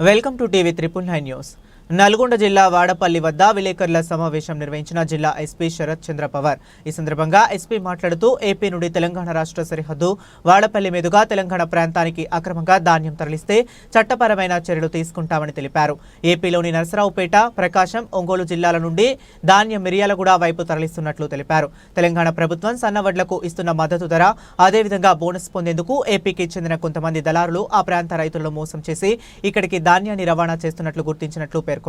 welcome to TV triple nine news Nalgonda జిల్లా వాడపల్లి వద్ద విలేకరుల సమావేశం నిర్వహించిన జిల్లా ఎస్పీ శరత్ చంద్ర పవార్. ఈ సందర్భంగా ఎస్పీ మాట్లాడుతూ ఏపీ నుండి తెలంగాణ రాష్ట్ర సరిహద్దు వాడపల్లి మీదుగా తెలంగాణ ప్రాంతానికి అక్రమంగా ధాన్యం తరలిస్తే చట్టపరమైన చర్యలు తీసుకుంటామని తెలిపారు. ఏపీలోని నరసరావుపేట ప్రకాశం ఒంగోలు జిల్లాల నుండి ధాన్యం మిరియాలగూడ వైపు తరలిస్తున్నట్లు తెలిపారు. తెలంగాణ ప్రభుత్వం సన్నవడ్లకు ఇస్తున్న మద్దతు ధర అదేవిధంగా బోనస్ పొందేందుకు ఏపీకి చెందిన కొంతమంది దళారులు ఆ ప్రాంత రైతులను మోసం చేసి ఇక్కడికి ధాన్యాన్ని రవాణా చేస్తున్నట్లు గుర్తించినట్లు పేర్కొన్నారు.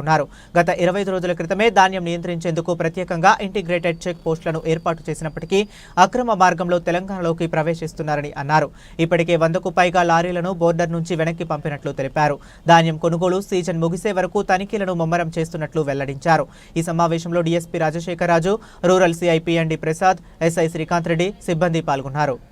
గత ఇరవై ఐదు రోజుల క్రితమే ధాన్యం నియంత్రించేందుకు ప్రత్యేకంగా ఇంటిగ్రేటెడ్ చెక్ పోస్టులను ఏర్పాటు చేసినప్పటికీ అక్రమ మార్గంలో తెలంగాణలోకి ప్రవేశిస్తున్నారని అన్నారు. ఇప్పటికే వందకు పైగా లారీలను బోర్డర్ నుంచి వెనక్కి పంపినట్లు తెలిపారు. ధాన్యం కొనుగోలు సీజన్ ముగిసే వరకు తనిఖీలను ముమ్మరం చేస్తున్నట్లు వెల్లడించారు. ఈ సమావేశంలో DSP Rajasekhararaju rural CI Prasad SI Srikanth Reddy సిబ్బంది పాల్గొన్నారు.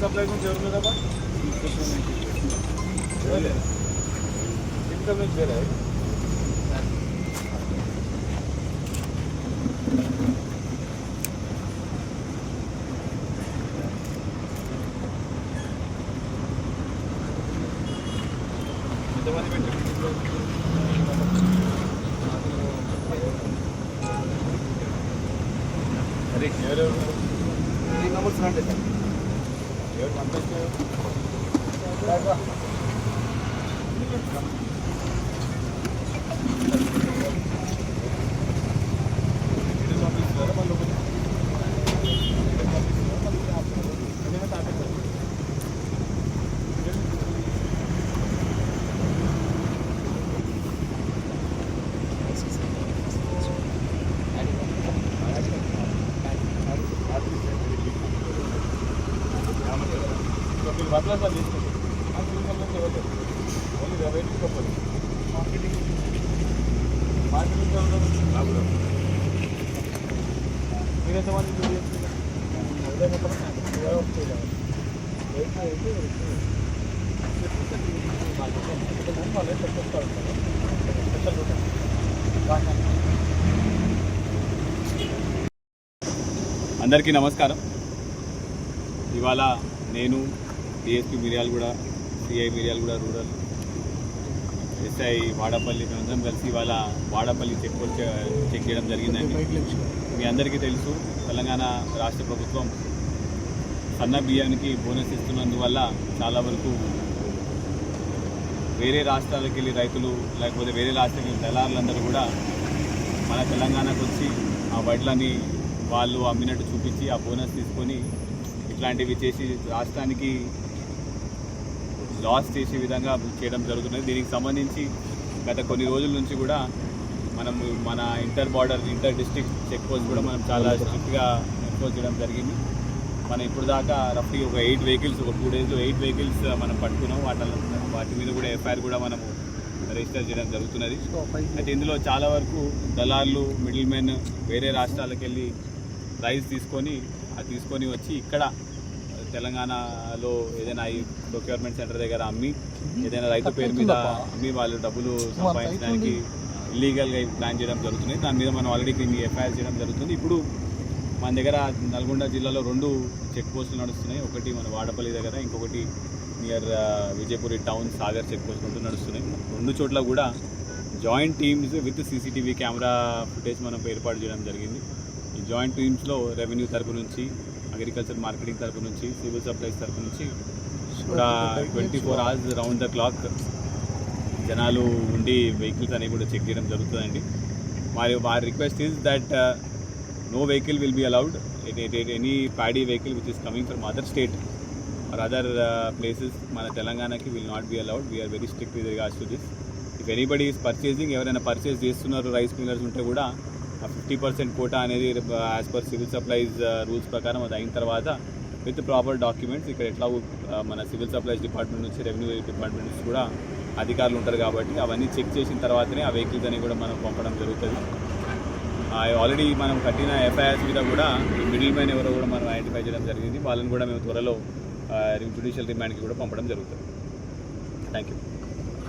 సివిల్ సప్లై నుంచి ఎవరు మీదమ్మా ఇన్కమ్ నుంచి వేరే ఎంతమంది పెట్టారు అరే ఎవరెవరు త్రీ మెంబర్స్ రండి సార్ ఎవరు మీరు సార్ తీసుకోండి ఓన్లీ కంపెనీ మార్కెటింగ్. మార్కెటింగ్ మీరు ఎంతమంది వాళ్ళే స్పెషల్ అందరికీ నమస్కారం. ఇవాళ నేను డిఎస్పీ కూడా CI Miryalaguda rural SI Wadapalli అందరం కలిసి ఇవాళ వాడపల్లి చెక్ పోస్ట్ చెక్ చేయడం జరిగిందండి. మీ అందరికీ తెలుసు తెలంగాణ రాష్ట్ర ప్రభుత్వం సన్న బియ్యానికి బోనస్ ఇస్తున్నందువల్ల చాలా వరకు వేరే రాష్ట్రాలకు వెళ్ళి రైతులు లేకపోతే వేరే రాష్ట్రాలకు వెళ్ళి దళారులందరూ కూడా మన తెలంగాణకు వచ్చి ఆ వడ్లని వాళ్ళు అమ్మినట్టు చూపించి ఆ బోనస్ తీసుకొని ఇట్లాంటివి చేసి రాష్ట్రానికి లాస్ చేసే విధంగా చేయడం జరుగుతున్నది. దీనికి సంబంధించి గత కొన్ని రోజుల నుంచి కూడా మనం మన inter border inter district check post కూడా మనం చాలా స్ట్రిక్ట్గా ఎన్ఫోర్స్ చేయడం జరిగింది. మనం ఇప్పుడు దాకా రఫ్లీ ఒక ఎయిట్ వెహికల్స్ ఒక టూ డేస్లో ఎయిట్ వెహికల్స్ మనం పట్టుకున్నాం. వాటి వాటి మీద కూడా ఎఫ్ఐఆర్ కూడా మనము రిజిస్టర్ చేయడం జరుగుతున్నది. అయితే ఇందులో చాలా వరకు దళార్లు మిడిల్ మెన్ వేరే రాష్ట్రాలకు వెళ్ళి రైస్ తీసుకొని అది తీసుకొని వచ్చి ఇక్కడ తెలంగాణలో ఏదైనా ఈ ప్రొక్యూర్మెంట్ సెంటర్ దగ్గర అమ్మి ఏదైనా రైతు పేరు మీద అమ్మి వాళ్ళు డబ్బులు సంపాదించడానికి ఇల్లీగల్గా ప్లాన్ చేయడం జరుగుతుంది. దాని మీద మనం ఆల్రెడీ దీన్ని ఎఫ్ఐఆర్ చేయడం జరుగుతుంది. ఇప్పుడు మన దగ్గర నల్గొండ జిల్లాలో రెండు చెక్ పోస్టులు నడుస్తున్నాయి. ఒకటి మన వాడపల్లి దగ్గర ఇంకొకటి near Vijayapuri town Sagar check post ఉంటూ నడుస్తున్నాయి. రెండు చోట్ల కూడా joint teams with CCTV camera footage మనం ఏర్పాటు చేయడం జరిగింది. ఈ జాయింట్ టీమ్స్లో రెవెన్యూ తరపు నుంచి అగ్రికల్చర్ మార్కెటింగ్ తరపు నుంచి సివిల్ సప్లైస్ తరపు నుంచి కూడా twenty four hours round the clock జనాలు ఉండి వెహికల్స్ అనేవి కూడా చెక్ చేయడం జరుగుతుందండి. మరి వారి request is that no vehicle will be allowed any paddy vehicle which is coming from other state or other places మన తెలంగాణకి will not be allowed we're very strict with regards to this if anybody is purchasing ఎవరైనా purchase చేస్తున్నారు rice millers ఉంటే కూడా fifty percent quota అనేది as per civil supplies rules ప్రకారం అది అయిన తర్వాత విత్ ప్రాపర్ డాక్యుమెంట్స్ ఇక్కడ ఎట్లా uh, మన సివిల్ సప్లైస్ డిపార్ట్మెంట్ నుంచి రెవెన్యూ డిపార్ట్మెంట్ నుంచి కూడా అధికారులు ఉంటారు కాబట్టి అవన్నీ చెక్ చేసిన తర్వాతనే ఆ వెహికల్స్ అని కూడా మనం పంపడం జరుగుతుంది. ఆల్రెడీ మనం కట్టిన ఎఫ్ఐఆర్స్ మీద కూడా మిడిల్ మ్యాన్ ఎవరో కూడా మనం ఐడెంటిఫై చేయడం జరిగింది. వాళ్ళని కూడా మేము త్వరలో uh, జ్యుడిషియల్ రిమాండ్కి కూడా పంపడం జరుగుతుంది. Thank you